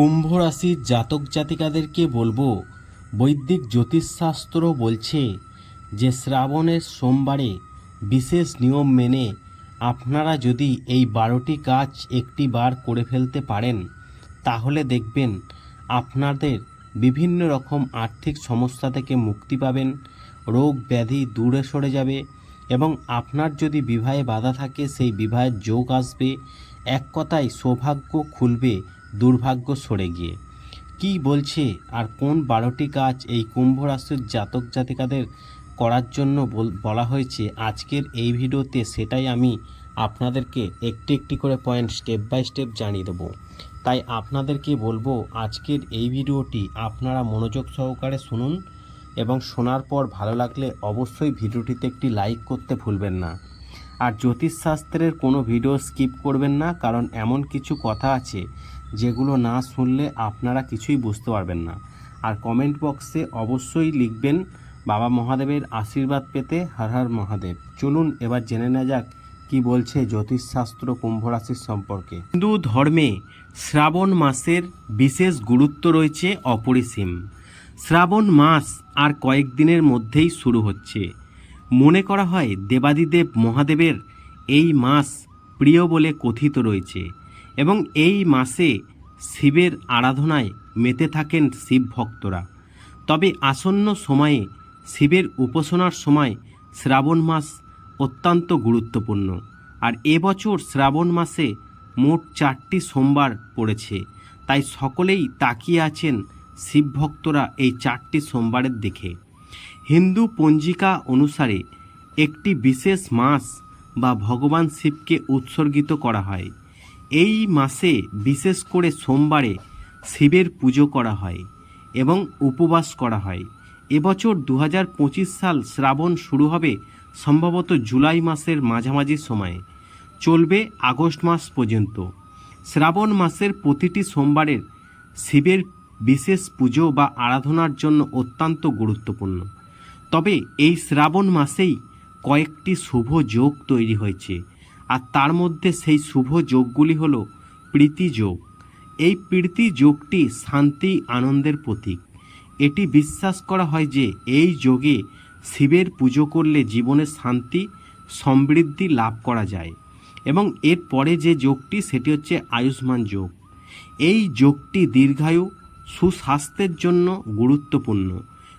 কুম্ভ রাশির জাতক জাতিকাদেরকে বলব, বৈদিক জ্যোতিষশাস্ত্র বলছে যে শ্রাবণের সোমবারে বিশেষ নিয়ম মেনে আপনারা যদি এই বারোটি কাজ একটি বার করে ফেলতে পারেন, তাহলে দেখবেন আপনাদের বিভিন্ন রকম আর্থিক সমস্যা থেকে মুক্তি পাবেন, রোগ ব্যাধি দূরে সরে যাবে এবং আপনার যদি বিবাহে বাধা থাকে, সেই বিবাহের যোগ আসবে। এক কথায় সৌভাগ্য খুলবে দুর্ভাগ্য সরে গিয়ে। কি বলছে আর কোন বারোটি কাজ এই কুম্ভ রাশির জাতক জাতিকাদের করার জন্য বল- হয়েছে? আজকের এই ভিডিওতে সেটাই আমি আপনাদেরকে একটি একটি করে পয়েন্ট স্টেপ বাই স্টেপ জানিয়ে দেবো। তাই আপনাদেরকে বলব, আজকের এই ভিডিওটি আপনারা মনোযোগ সহকারে শুনুন এবং শোনার পর ভালো লাগলে অবশ্যই ভিডিওটিতে একটি লাইক করতে ভুলবেন না। আর জ্যোতিষশাস্ত্রের কোনো ভিডিও স্কিপ করবেন না, কারণ এমন কিছু কথা আছে যেগুলো না শুনলে আপনারা কিছুই বুঝতে পারবেন না। আর কমেন্ট বক্সে অবশ্যই লিখবেন, বাবা মহাদেবের আশীর্বাদ পেতে হর হর মহাদেব। চলুন এবার জেনে নেওয়া যাক, কি বলছে জ্যোতিষশাস্ত্র কুম্ভ রাশির সম্পর্কে। হিন্দু ধর্মে শ্রাবণ মাসের বিশেষ গুরুত্ব রয়েছে অপরিসীম। শ্রাবণ মাস আর কয়েকদিনের মধ্যেই শুরু হচ্ছে। মনে করা হয় দেবাদিদেব মহাদেবের এই মাস প্রিয় বলে কথিত রয়েছে। এবং এই মাসে শিবের আরাধনায় মেতে থাকেন শিব ভক্তরা। তবে আসন্ন সময়ে শিবের উপাসনার সময় শ্রাবণ মাস অত্যন্ত গুরুত্বপূর্ণ। আর এবছর শ্রাবণ মাসে মোট চারটি সোমবার পড়েছে। তাই সকলেই তাকিয়ে আছেন শিব ভক্তরা এই চারটি সোমবারের দিকে। হিন্দু পঞ্জিকা অনুসারে একটি বিশেষ মাস বা ভগবান শিবকে উৎসর্গিত করা হয়। এই মাসে বিশেষ করে সোমবারে শিবের পুজো করা হয় এবং উপবাস করা হয়। এবছর দু হাজার পঁচিশ সাল শ্রাবণ শুরু হবে সম্ভবত জুলাই মাসের মাঝামাঝি সময়ে। চলবে আগস্ট মাস পর্যন্ত। শ্রাবণ মাসের প্রতিটি সোমবারের শিবের বিশেষ পুজো বা আরাধনার জন্য অত্যন্ত গুরুত্বপূর্ণ। তবে এই শ্রাবণ মাসেই কয়েকটি শুভ যোগ তৈরি হয়েছে। আর তার মধ্যে সেই শুভ যোগগুলি হল প্রীতি যোগ। এই প্রীতি যোগটি শান্তি আনন্দের প্রতীক। এটি বিশ্বাস করা হয় যে এই যোগে শিবের পুজো করলে জীবনে শান্তি, সমৃদ্ধি লাভ করা যায় এবং এর পরে যে যোগটি সেটি হচ্ছে আয়ুষ্মান যোগ। এই যোগটি দীর্ঘায়ু, সুস্বাস্থ্যের জন্য গুরুত্বপূর্ণ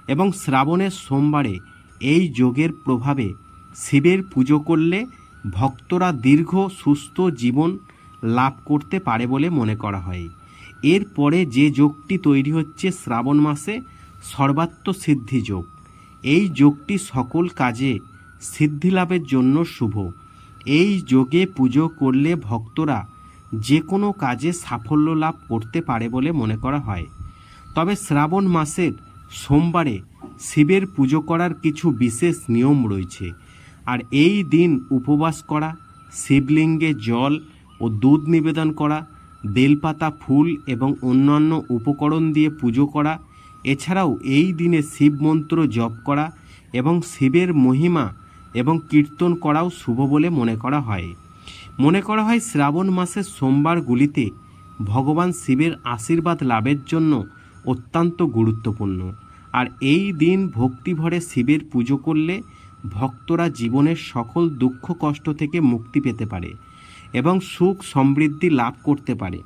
এবং শ্রাবণের সোমবারে এই যোগের প্রভাবে শিবের পুজো করলে ভক্তরা দীর্ঘ, সুস্থ জীবন লাভ করতে পারে বলে মনে করা হয়। এরপরে যে যোগটি তৈরি হচ্ছে শ্রাবণ মাসে, সর্বাত্ম সিদ্ধি যোগ। এই যোগটি সকল কাজে সিদ্ধি লাভের জন্য শুভ। এই যোগে পুজো করলে ভক্তরা যে কোনো কাজে সাফল্য লাভ করতে পারে বলে মনে করা হয়। তবে শ্রাবণ মাসের সোমবারে শিবের পুজো করার কিছু বিশেষ নিয়ম রয়েছে। আর এই দিন উপবাস করা, শিবলিঙ্গে জল ও দুধ নিবেদন করা, বেলপাতা, ফুল এবং অন্যান্য উপকরণ দিয়ে পুজো করা, এছাড়াও এই দিনে শিব মন্ত্র জপ করা এবং শিবের মহিমা এবং কীর্তন করাও শুভ বলে মনে করা হয়। মনে করা হয় শ্রাবণ মাসের সোমবারগুলিতে ভগবান শিবের আশীর্বাদ লাভের জন্য অত্যন্ত গুরুত্বপূর্ণ। আর এই দিন ভক্তিভরে শিবের পুজো করলে ভক্তরা জীবনের সকল দুঃখ, কষ্ট থেকে মুক্তি পেতে পারে এবং সুখ সমৃদ্ধি লাভ করতে পারে।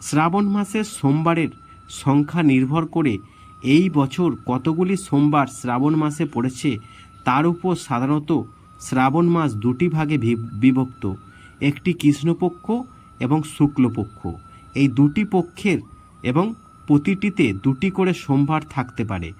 শ্রাবণ মাসের সোমবারের সংখ্যা নির্ভর করে এই বছর কতগুলি সোমবার শ্রাবণ মাসে পড়েছে তার উপর সাধারণত শ্রাবণ মাস দুটি ভাগে বিভক্ত। একটি কৃষ্ণপক্ষ এবং শুক্লপক্ষ। এই দুটি পক্ষের এবং প্রতিটিতে দুটি করে সোমবার থাকতে পারে।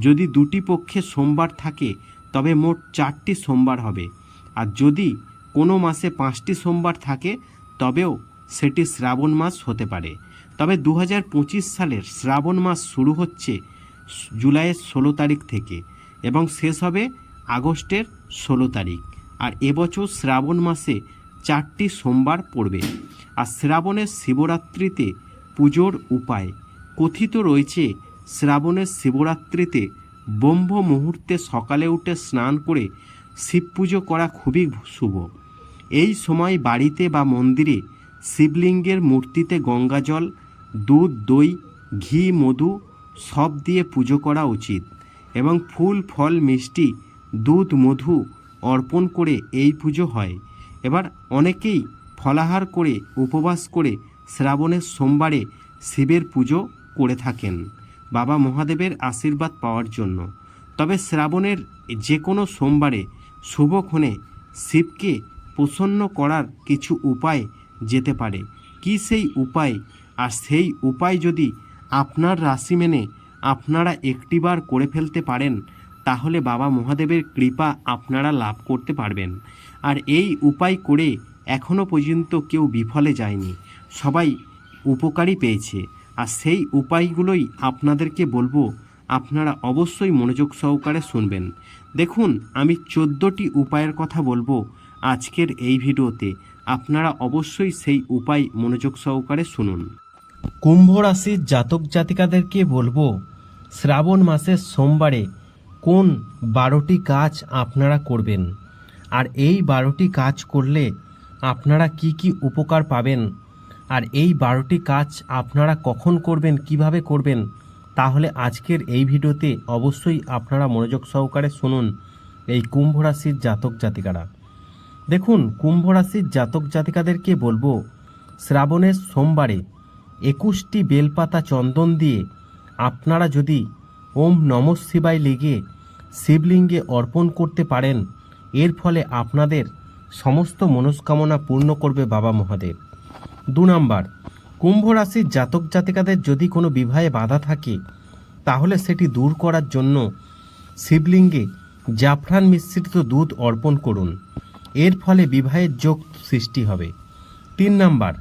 যদি দুটি পক্ষে সোমবার থাকে তবে মোট চারটি সোমবার হবে। আর যদি কোনো মাসে পাঁচটি সোমবার থাকে, তবেও সেটি শ্রাবণ মাস হতে পারে। তবে দু হাজার পঁচিশ সালের শ্রাবণ মাস শুরু হচ্ছে জুলাইয়ের ষোলো তারিখ থেকে এবং শেষ হবে আগস্টের ষোলো তারিখ। আর এবছর শ্রাবণ মাসে চারটি সোমবার পড়বে। আর শ্রাবণের শিবরাত্রিতে পুজোর উপায় কথিত রয়েছে, শ্রাবণের শিবরাত্রিতে ব্রহ্ম মুহূর্তে সকালে উঠে স্নান করে শিব পুজো করা খুবই শুভ। এই সময় বাড়িতে বা মন্দিরে শিবলিঙ্গের মূর্তিতে গঙ্গাজল, দুধ, দই, ঘি, মধু সব দিয়ে পুজো করা উচিত এবং ফুল, ফল, মিষ্টি, দুধ, মধু অর্পণ করে এই পুজো হয়। এবার অনেকেই ফলাহার করে, উপবাস করে শ্রাবণের সোমবারে শিবের পুজো করে থাকেন। বাবা মহাদেবের আশীর্বাদ পাওয়ার জন্য। তবে শ্রাবণের যে কোনো সোমবারে শুভক্ষণে শিবকে প্রসন্ন করার কিছু উপায় যেতে পারে। কি সেই উপায়? আর সেই উপায় যদি আপনার রাশি মেনে আপনারা একটিবার করে ফেলতে পারেন, তাহলে বাবা মহাদেবের কৃপা আপনারা লাভ করতে পারবেন। আর এই উপায় করে এখনও পর্যন্ত কেউ বিফলে যায়নি। সবাই উপকারই পেয়েছে। আর সেই উপায়গুলোই আপনাদেরকে বলব, আপনারা অবশ্যই মনোযোগ সহকারে শুনবেন। দেখুন, আমি চোদ্দোটি উপায়ের কথা বলব আজকের এই ভিডিওতে। আপনারা অবশ্যই সেই উপায় মনোযোগ সহকারে শুনুন। কুম্ভ রাশির জাতক জাতিকাদেরকে বলব, শ্রাবণ মাসের সোমবারে কোন বারোটি কাজ আপনারা করবেন? আর এই বারোটি কাজ করলে আপনারা কি কি উপকার পাবেন? আর এই বারোটি কাজ আপনারা কখন করবেন, কীভাবে করবেন, তাহলে আজকের এই ভিডিওতে অবশ্যই আপনারা মনোযোগ সহকারে শুনুন এই কুম্ভ রাশির জাতক জাতিকারা। দেখুন, কুম্ভ রাশির জাতক জাতিকাদেরকে বলব, শ্রাবণের সোমবারে একুশটি বেলপাতা চন্দন দিয়ে আপনারা যদি ওম নম শিবায় লিগে শিবলিঙ্গে অর্পণ করতে পারেন, এর ফলে আপনাদের সমস্ত মনস্কামনা পূর্ণ করবে বাবা মহাদেব। দু নম্বর, কুম্ভ রাশির জাতক জাতিকাদের যদি কোনো বিবাহে বাধা থাকে, তাহলে সেটি দূর করার জন্য শিবলিঙ্গে জাফরান মিশ্রিত দুধ অর্পণ করুন। এর ফলে বিবাহের যোগ সৃষ্টি হবে। তিন নাম্বার,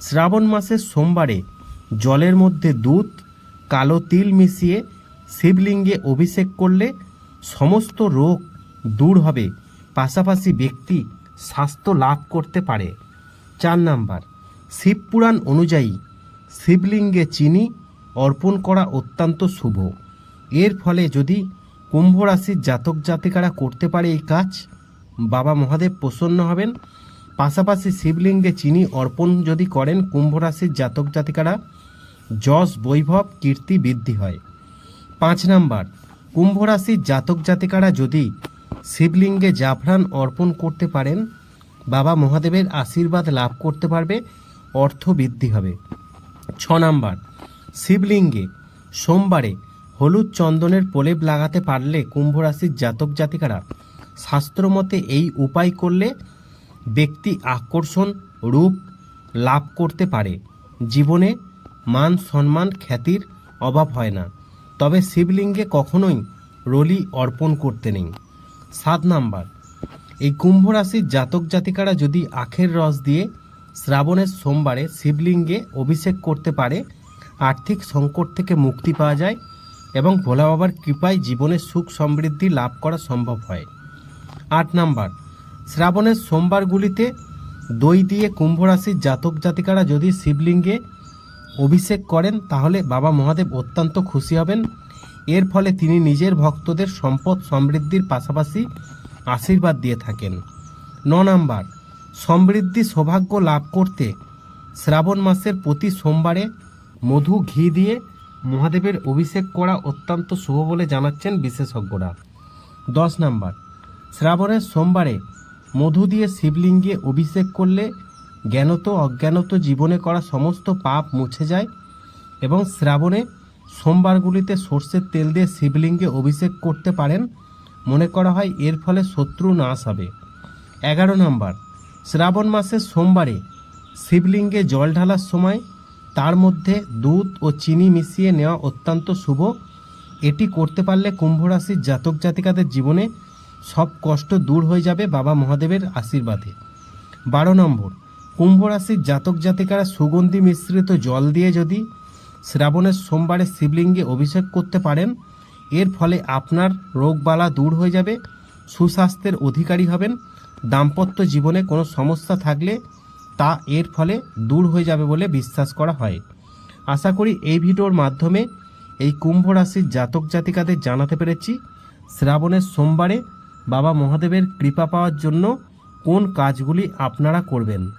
শ্রাবণ মাসের সোমবারে জলের মধ্যে দুধ, কালো তিল মিশিয়ে শিবলিঙ্গে অভিষেক করলে সমস্ত রোগ দূর হবে। পাশাপাশি ব্যক্তি স্বাস্থ্য লাভ করতে পারে। চার নাম্বার শিবপুরাণ অনুযায়ী শিবলিঙ্গে চিনি অর্পণ করা অত্যন্ত শুভ। এর ফলে যদি কুম্ভ রাশির জাতক জাতিকারা করতে পারে এই কাজ, বাবা মহাদেব প্রসন্ন হবেন। পাশাপাশি শিবলিঙ্গে চিনি অর্পণ যদি করেন কুম্ভ রাশির জাতক জাতিকারা যশ, বৈভব, কীর্তি বৃদ্ধি হয়। পাঁচ নাম্বার কুম্ভ রাশির জাতক জাতিকারা যদি শিবলিঙ্গে জাফরান অর্পণ করতে পারেন, বাবা মহাদেবের আশীর্বাদ লাভ করতে পারবে। অর্থ বৃদ্ধি হবে। ছ নাম্বার, শিবলিঙ্গে সোমবারে হলুদ চন্দনের প্রলেপ লাগাতে পারলে কুম্ভ রাশির জাতক জাতিকারা শাস্ত্রমতে এই উপায় করলে ব্যক্তি আকর্ষণ, রূপ লাভ করতে পারে। জীবনে মান সম্মান খ্যাতির অভাব হয় না। তবে শিবলিঙ্গে কখনোই রলি অর্পণ করতে নেই। সাত নাম্বার, এই কুম্ভ রাশির জাতক জাতিকারা যদি আখের রস দিয়ে শ্রাবণের সোমবারে শিবলিঙ্গে অভিষেক করতে পারে, আর্থিক সংকট থেকে মুক্তি পাওয়া যায় এবং ভোলা বাবার কৃপায় জীবনের সুখ সমৃদ্ধি লাভ করা সম্ভব হয়। আট নাম্বার, শ্রাবণের সোমবারগুলিতে দই দিয়ে কুম্ভ রাশির জাতক জাতিকারা যদি শিবলিঙ্গে অভিষেক করেন, তাহলে বাবা মহাদেব অত্যন্ত খুশি হবেন। এর ফলে তিনি নিজের ভক্তদের সম্পদ সমৃদ্ধির পাশাপাশি আশীর্বাদ দিয়ে থাকেন। ন নাম্বার সমৃদ্ধি সৌভাগ্য লাভ করতে শ্রাবণ মাসের প্রতি সোমবারে মধু ঘি দিয়ে মহাদেবের অভিষেক করা অত্যন্ত শুভ বলে জানাচ্ছেন বিশেষজ্ঞরা। দশ নাম্বার, শ্রাবণের সোমবারে মধু দিয়ে শিবলিঙ্গে অভিষেক করলে জ্ঞানত অজ্ঞানত জীবনে করা সমস্ত পাপ মুছে যায় এবং শ্রাবণে সোমবারগুলিতে সর্ষের তেল দিয়ে শিবলিঙ্গে অভিষেক করতে পারেন। মনে করা হয় এর ফলে শত্রু নাশ হবে। এগারো নম্বর শ্রাবণ মাসের সোমবারে শিবলিঙ্গে জল ঢালার সময় তার মধ্যে দুধ ও চিনি মিশিয়ে নেওয়া অত্যন্ত শুভ। এটি করতে পারলে কুম্ভ রাশির জাতক জাতিকাদের জীবনে সব কষ্ট দূর হয়ে যাবে বাবা মহাদেবের আশীর্বাদে। বারো নম্বর কুম্ভ রাশির জাতক জাতিকারা সুগন্ধি মিশ্রিত জল দিয়ে যদি শ্রাবণের সোমবারে শিবলিঙ্গে অভিষেক করতে পারেন, এর ফলে আপনার রোগবালা দূর হয়ে যাবে, সুস্বাস্থ্যের অধিকারী হবেন দাম্পত্য জীবনে কোনো সমস্যা থাকলে তা এর ফলে দূর হয়ে যাবে বলে বিশ্বাস করা হয়। আশা করি এই ভিডিওর মাধ্যমে এই কুম্ভ রাশির জাতক জাতিকাদের জানাতে পেরেছি, শ্রাবণের সোমবারে বাবা মহাদেবের কৃপা পাওয়ার জন্য কোন কাজগুলি আপনারা করবেন।